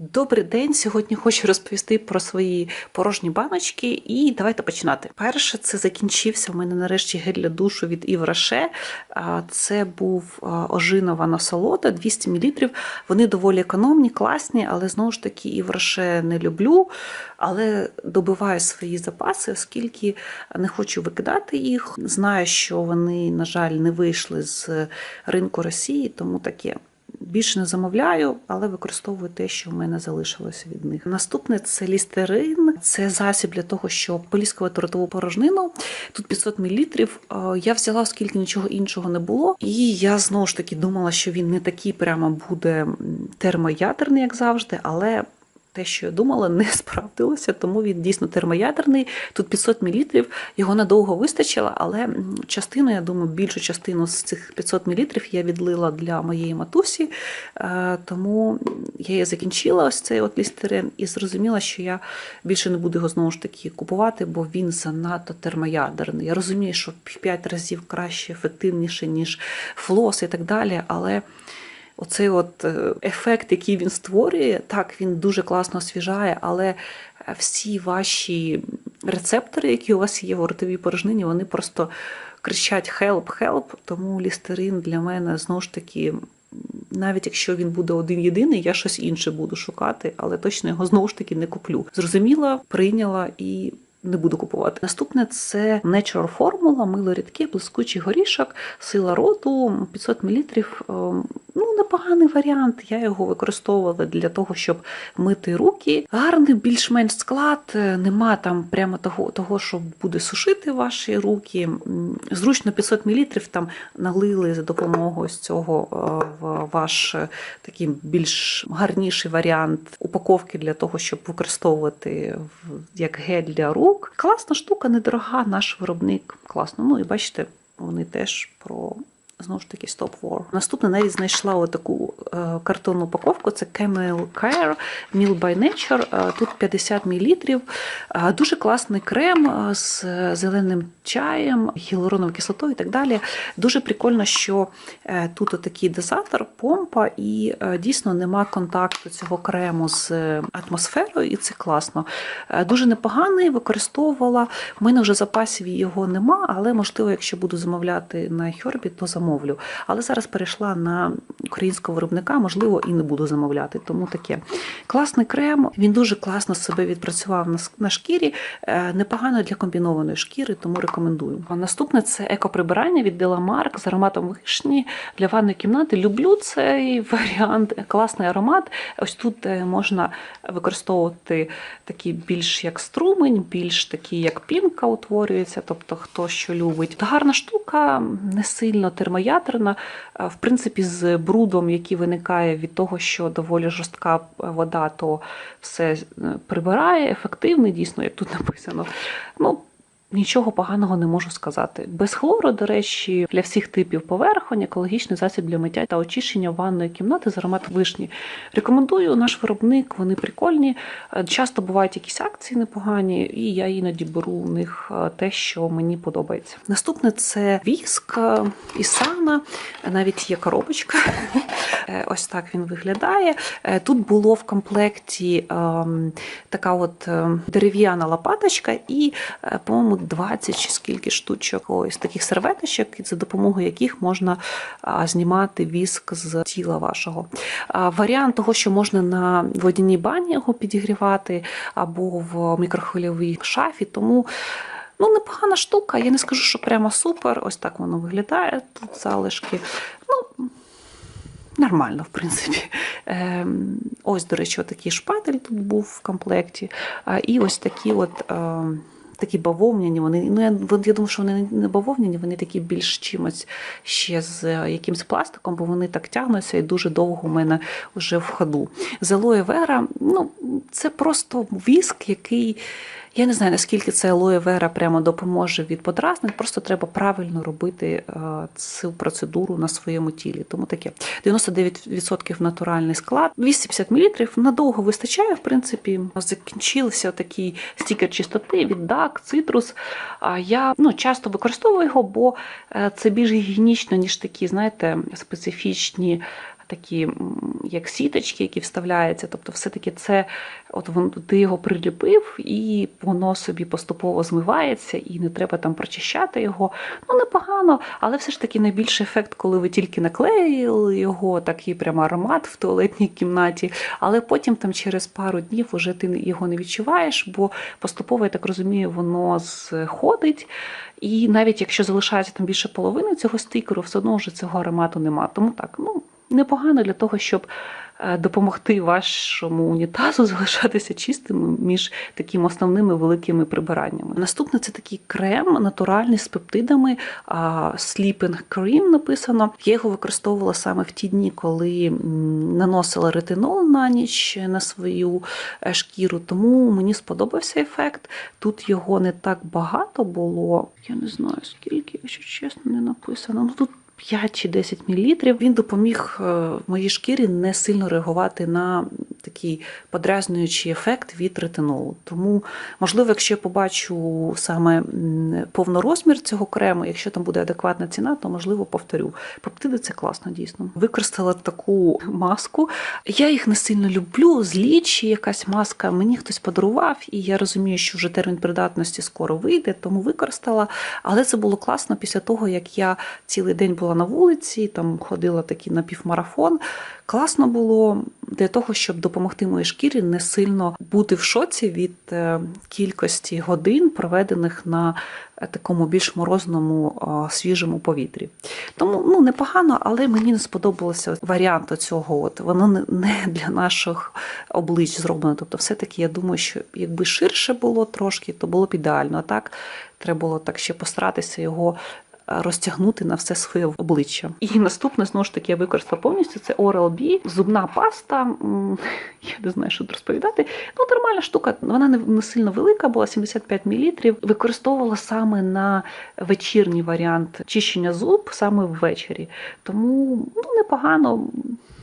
Добрий день. Сьогодні хочу розповісти про свої порожні баночки, і давайте починати. Перше, це закінчився у мене нарешті гель для душу від Івраше. Це був ожинова насолода 200 мл. Вони доволі економні, класні, але знову ж таки Івраше не люблю. Але добиваю свої запаси, оскільки не хочу викидати їх. Знаю, що вони, на жаль, не вийшли з ринку Росії, тому таке. Більше не замовляю, але використовую те, що в мене залишилося від них. Наступне це лістерин, це засіб для того, щоб поліскувати ротову порожнину. Тут 500 мл. Я взяла, оскільки нічого іншого не було. І я знову ж таки думала, що він не такий прямо буде термоядерний, як завжди, але. Те, що я думала, не справдилося, тому він дійсно термоядерний. Тут 500 мл, його надовго вистачило, але частину, я думаю, більшу частину з цих 500 мл я відлила для моєї матусі, е, тому я її закінчила ось цей от лістерин і зрозуміла, що я більше не буду його знову ж таки купувати, бо він занадто термоядерний. Я розумію, що в 5 разів краще, ефективніше, ніж флос і так далі, але. Оцей от е, ефект, який він створює, так він дуже класно освіжає, але всі ваші рецептори, які у вас є в ротовій порожнині, вони просто кричать «help, help», Тому лістерин для мене знову ж таки. Навіть якщо він буде один єдиний, я щось інше буду шукати, але точно його знову ж таки не куплю. Зрозуміла, прийняла і не буду купувати. Наступне це Natural Formula, мило рідке, блискучий горішок, сила роту 500 мл. Ну, непоганий варіант. Я його використовувала для того, щоб мити руки. Гарний, більш-менш склад, нема там прямо того, того, що буде сушити ваші руки. Зручно 500 мл там налили за допомогою цього в ваш такий більш гарніший варіант упаковки для того, щоб використовувати як гель для рук. Класна штука, недорога, наш виробник. Класно. Ну і бачите, вони теж про. Знову ж таки, Stop War. Наступне навіть знайшла отаку е, картонну упаковку. Це Camel Care Meal by Nature. Е, тут 50 мл. Е, дуже класний крем з зеленим чаєм, гіалуроновою кислотою і так далі. Дуже прикольно, що е, тут отакий дозатор, помпа, і е, дійсно нема контакту цього крему з атмосферою, і це класно. Е, дуже непоганий, використовувала. У мене вже запасів його нема, але можливо, якщо буду замовляти на Хьорбі, то замовлю. Але зараз перейшла на українського виробника, можливо, і не буду замовляти. Тому таке класний крем. Він дуже класно себе відпрацював на, шкірі, е, непогано для комбінованої шкіри, тому рекомендую. А наступне це екоприбирання від Деламарк з ароматом вишні для ванної кімнати. Люблю цей варіант, класний аромат. Ось тут е, можна використовувати такий більш як струмень, більш такий, як пінка утворюється, тобто хто що любить. Гарна штука, не сильно термоядерна, термоядерна, в принципі, з брудом, який виникає від того, що доволі жорстка вода, то все прибирає, ефективний, дійсно, як тут написано. Ну, Нічого поганого не можу сказати. Без хлору, до речі, для всіх типів поверхонь, екологічний засіб для миття та очищення ванної кімнати з аромат вишні. Рекомендую наш виробник, вони прикольні. Часто бувають якісь акції непогані, і я іноді беру у них те, що мені подобається. Наступне це віск Ісана, навіть є коробочка. Ось так він виглядає. Тут було в комплекті така от дерев'яна лопаточка і, по-моєму, 20 чи скільки штучок ось таких серветочок, за допомогою яких можна знімати віск з тіла вашого. Варіант того, що можна на водяній бані його підігрівати або в мікрохвильовій шафі, тому. Ну, непогана штука, я не скажу, що прямо супер. Ось так воно виглядає. Тут залишки. Ну, Нормально, в принципі. Ось, до речі, такий шпатель тут був в комплекті. І ось такі от такі бавовняні. Вони ну я я думаю, що вони не бавовняні, вони такі більш чимось ще з якимсь пластиком, бо вони так тягнуться і дуже довго у мене вже в ходу. З вера, ну це просто віск, який. Я не знаю, наскільки це алоє вера прямо допоможе від подразнень, просто треба правильно робити цю процедуру на своєму тілі. Тому таке 99% натуральний склад, 250 мл, надовго вистачає, в принципі. Закінчився такий стікер чистоти від DAC, цитрус. Я ну, часто використовую його, бо це більш гігієнічно, ніж такі, знаєте, специфічні такі як сіточки, які вставляються. Тобто, все-таки це от ти його приліпив, і воно собі поступово змивається, і не треба там прочищати його. Ну, непогано, але все ж таки найбільший ефект, коли ви тільки наклеїли його, такий прямо аромат в туалетній кімнаті. Але потім там через пару днів вже ти його не відчуваєш, бо поступово, я так розумію, воно сходить. І навіть якщо залишається там більше половини цього стикеру, все одно вже цього аромату нема. Тому так, ну непогано для того, щоб допомогти вашому унітазу залишатися чистим між такими основними великими прибираннями. Наступне це такий крем натуральний з пептидами Sleeping Cream написано. Я його використовувала саме в ті дні, коли наносила ретинол на ніч на свою е, шкіру, тому мені сподобався ефект. Тут його не так багато було. Я не знаю скільки, якщо чесно, не написано. Ну тут 5 чи 10 мл. Він допоміг е, моїй шкірі не сильно реагувати на такий подразнюючий ефект від ретинолу. Тому, можливо, якщо я побачу саме повнорозмір цього крему, якщо там буде адекватна ціна, то можливо повторю. Пептиди це класно, дійсно. Використала таку маску. Я їх не сильно люблю. З лічі якась маска мені хтось подарував, і я розумію, що вже термін придатності скоро вийде, тому використала. Але це було класно після того, як я цілий день була на вулиці, там ходила такий напівмарафон. Класно було для того, щоб допомогти моїй шкірі не сильно бути в шоці від е, кількості годин, проведених на е, такому більш морозному е, свіжому повітрі. Тому ну непогано, але мені не сподобалося варіант цього. От воно не- для наших облич зроблено. Тобто, все-таки я думаю, що якби ширше було трошки, то було б ідеально. А так треба було так ще постаратися його розтягнути на все своє обличчя. І наступне, знову ж таки, я використала повністю це Oral-B, зубна паста. Я не знаю, що тут розповідати. Ну, нормальна штука, вона не, сильно велика, була 75 мл. Використовувала саме на вечірній варіант чищення зуб, саме ввечері. Тому ну, непогано.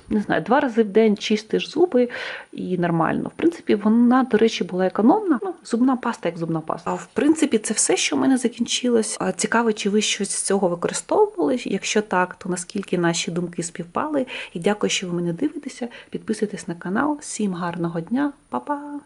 Не знаю, два рази в день чистиш зуби і нормально. В принципі, вона, до речі, була економна. Ну, зубна паста як зубна паста. А в принципі, це все, що в мене закінчилось. Цікаво, чи ви щось з цього використовували? Якщо так, то наскільки наші думки співпали? І дякую, що ви мене дивитеся. Підписуйтесь на канал. Всім гарного дня, Па-па!